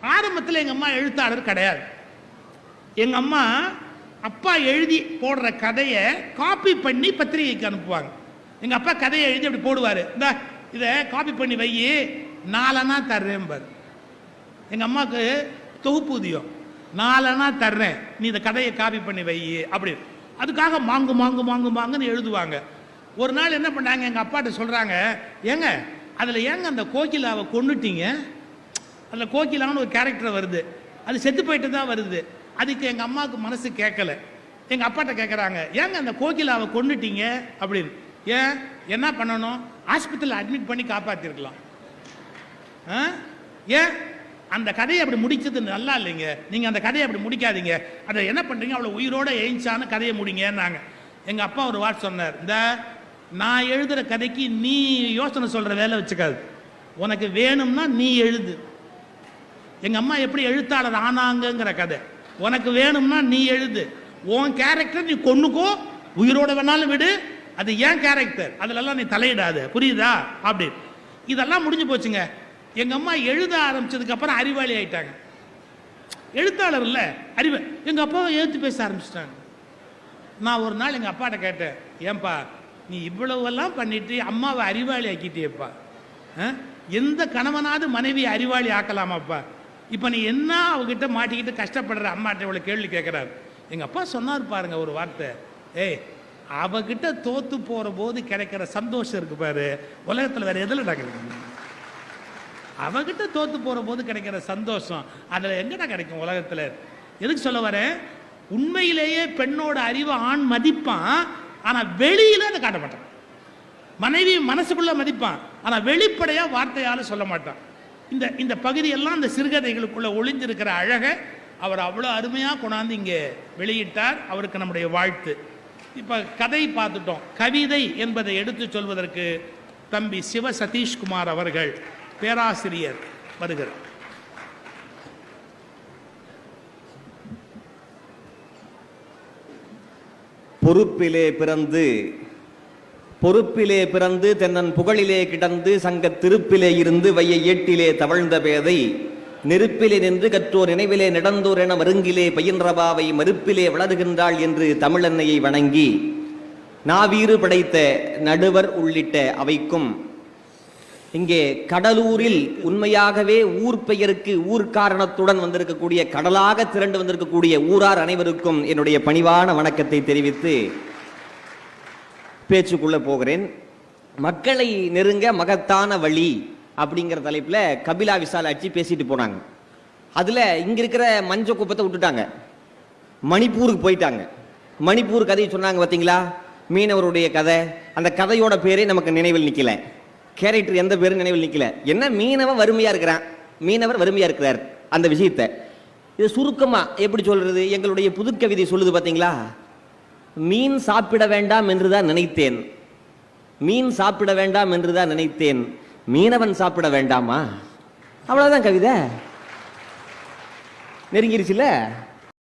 ஆரம்பத்தில் எங்கள் அம்மா எழுத்தாளர் கிடையாது. எங்கள் அம்மா அப்பா எழுதி போடுற கதையை காப்பி பண்ணி பத்திரிகைக்கு அனுப்புவாங்க. எங்கள் அப்பா கதையை எழுதி அப்படி போடுவார். இந்த இதை காப்பி பண்ணி வை. நாலனா தர்றேன்பார் எங்கள் அம்மாவுக்கு தொகுப்பூதியம் நாலனா தர்றேன். நீ இந்த கதையை காப்பி பண்ணி வை. அப்படி. அதுக்காக மாங்கு மாங்கு மாங்கு மாங்குன்னு எழுதுவாங்க. ஒரு நாள் என்ன பண்ணாங்க? எங்கள் அப்பாட்ட சொல்கிறாங்க ஏங்க அதில் ஏங்க அந்த கோகிலாவை கொண்டுட்டீங்க அதில் கோகிலான்னு ஒரு கேரக்டர் வருது. அது செத்து போயிட்டு தான் வருது. அதுக்கு எங்கள் அம்மாவுக்கு மனசு கேட்கல எங்கள் அப்பாட்ட கேட்குறாங்க ஏங்க அந்த கோகிலாவை கொண்டுட்டீங்க அப்படின்னு. ஏன்? என்ன பண்ணணும்? ஆஸ்பத்திரியில் அட்மிட் பண்ணி காப்பாற்றிருக்கலாம் ஆ? ஏன்? அந்த கதையை அப்படி முடிச்சது நல்லா இல்லைங்க. நீங்கள் அந்த கதையை அப்படி முடிக்காதீங்க. அதை என்ன பண்ணுறீங்க அவ்வளோ உயிரோட எழுந்தான்னு கதையை முடிங்கன்னாங்க. எங்கள் அப்பா ஒரு வார்த்தை சொன்னார் இந்த நான் எழுதுகிற கதைக்கு நீ யோசனை சொல்கிற வேலை வச்சுக்காது. உனக்கு வேணும்னா நீ எழுது. எங்கள் அம்மா எப்படி எழுத்தாளர் ஆனாங்கங்கிற கதை. உனக்கு வேணும்னா நீ எழுது. உன் கேரக்டர் நீ கொன்னுக்கோ உயிரோட வேணாலும் விடு. அது ஏன் கேரக்டர் அதுலெல்லாம் நீ தலையிடாத. புரியுதா? அப்படி இதெல்லாம் முடிஞ்சு போச்சுங்க. எங்கள் அம்மா எழுத ஆரம்பிச்சதுக்கப்புறம் அறிவாளி ஆயிட்டாங்க. எழுத்தாளர் இல்லை அறிவு எங்கள் அப்பாவை எழுத்து பேச ஆரம்பிச்சிட்டாங்க. நான் ஒரு நாள் எங்கள் அப்பாட்ட கேட்டேன் ஏன்பா நீ இவ்வளவெல்லாம் பண்ணிட்டு அம்மாவை அறிவாளி ஆக்கிட்டியப்பா. ஆ? எந்த கணவனாவது மனைவி அறிவாளி ஆக்கலாமாப்பா? இப்போ நீ என்ன அவகிட்ட மாட்டிக்கிட்டு கஷ்டப்படுற அம்மாட்ட இவ்வளோ கேள்வி கேட்குறாரு எங்கள் அப்பா சொன்னார் பாருங்க ஒரு வார்த்தை. ஏய் அவகிட்ட தோத்து போகிற போது கிடைக்கிற சந்தோஷம் இருக்கு பாரு. உலகத்தில் வேற எதில் கிடைக்கும் அவகிட்ட தோத்து போகிற போது கிடைக்கிற சந்தோஷம் அதில் எங்கடா கிடைக்கும் உலகத்தில்? எதுக்கு சொல்ல வரேன்? உண்மையிலேயே பெண்ணோட அறிவை ஆண் மதிப்பான் ஆனால் வெளியில் அதை காட்ட மாட்டான். மனைவி மனசுக்குள்ள மதிப்பான் ஆனால் வெளிப்படையாக வார்த்தையால் சொல்ல மாட்டான். இந்த இந்த பகுதியெல்லாம் அந்த சிறுகதைகளுக்குள்ள ஒளிஞ்சிருக்கிற அழகை அவர் அவ்வளோ அருமையாக கொண்டாந்து இங்கே வெளியிட்டார். அவருக்கு நம்முடைய வாழ்த்து. இப்போ கதை பார்த்துட்டோம். கவிதை என்பதை எடுத்து சொல்வதற்கு தம்பி சிவ சதீஷ்குமார் அவர்கள் பேராசிரியர் வருகிறார். பொறுப்பிலே பிறந்து பொறுப்பிலே பிறந்து தென்னன் புகழிலே கிடந்து சங்க திருப்பிலே இருந்து வைய ஏட்டிலே தவழ்ந்த பேதை நெருப்பிலே நின்று கற்றோர் நினைவிலே நடந்தோர் என மருங்கிலே பயின்றபாவை மறுப்பிலே வளருகின்றாள் என்று தமிழன்னையை வணங்கி நாவீறு படைத்த நடுவர் உள்ளிட்ட அவைக்கும் இங்கே கடலூரில் உண்மையாகவே ஊர் பெயருக்கு ஊர் காரணத்துடன் வந்திருக்கக்கூடிய கடலாக திரண்டு வந்திருக்கக்கூடிய ஊரார் அனைவருக்கும் என்னுடைய பணிவான வணக்கத்தை தெரிவித்து பேச்சுக்குள்ளே போகிறேன். மக்களை நெருங்க மகத்தான வழி அப்படிங்கிற தலைப்பில் கபிலா விசாலாட்சி பேசிட்டு போனாங்க. அதில் இங்கே இருக்கிற மஞ்ச குப்பத்தை விட்டுட்டாங்க. மணிப்பூருக்கு போயிட்டாங்க. மணிப்பூர் கதையை சொன்னாங்க பார்த்தீங்களா மீனவருடைய கதை. அந்த கதையோட பேரே நமக்கு நினைவில் நிற்கல கேரக்டர் எந்த பேரும் நினைவில் நிற்கல என்ன? மீனவன் வறுமையாக இருக்கிறான். மீனவர் வறுமையாக இருக்கிறார். அந்த விஷயத்தை. இது சுருக்கமாக எப்படி சொல்கிறது எங்களுடைய புதுக்கவிதை சொல்லுது பார்த்தீங்களா மீன் சாப்பிட வேண்டாம் என்றுதான் நினைத்தேன். மீன் சாப்பிட வேண்டாம் என்றுதான் நினைத்தேன். மீனவன் சாப்பிட வேண்டாமா? அவ்வளவுதான் கவிதை. நெருங்கிருச்சுல?